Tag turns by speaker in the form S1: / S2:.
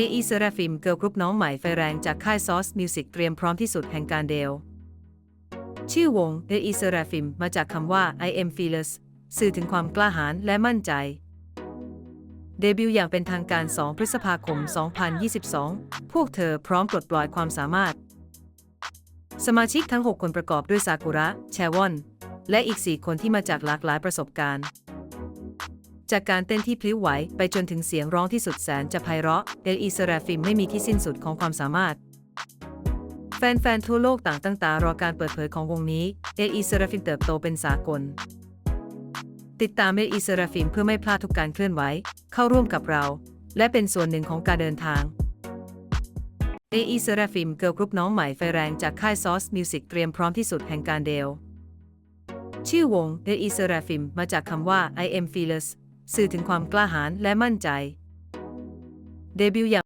S1: AE Seraphim เกิร์ลกรุ๊ปน้องใหม่ไฟแรงจากค่าย Source Music เตรียมพร้อมที่สุดแห่งการเดล ชื่อวง AE Seraphim มาจากคำว่า I am fearless สื่อถึงความกล้าหาญและมั่นใจ เดบิวต์อย่างเป็นทางการ 2 พฤษภาคม 2022 พวกเธอพร้อมปลดปล่อยความสามารถ สมาชิกทั้ง 6 คนประกอบด้วยซากุระ แชวอน และอีก 4 คนที่มาจากหลากหลายประสบการณ์ จากการเต้นที่พลิ้วไหวไปจนถึงเสียงร้องที่สุดแสนจะไพเราะเอลีเซราฟิมไม่มีที่สิ้นสุดของความสามารถ แฟนๆ ทั่วโลกต่างตั้งตารอการเปิดเผยของวงนี้เอลีเซราฟิมเติบโตเป็นสากล ติดตามเอลีเซราฟิมเพื่อไม่พลาดทุกการเคลื่อนไหว เข้าร่วมกับเรา และเป็นส่วนหนึ่งของการเดินทางเอลีเซราฟิมเกิร์ลกรุ๊ปน้องใหม่ไฟแรงจากค่าย Source Music เตรียมพร้อมที่สุดแห่งการเดลชื่อวง The e s e r a p h i m มาจากคำว่า I am fearless สื่อถึงความกล้าหาญและมั่นใจ เดบิวต์อย่าง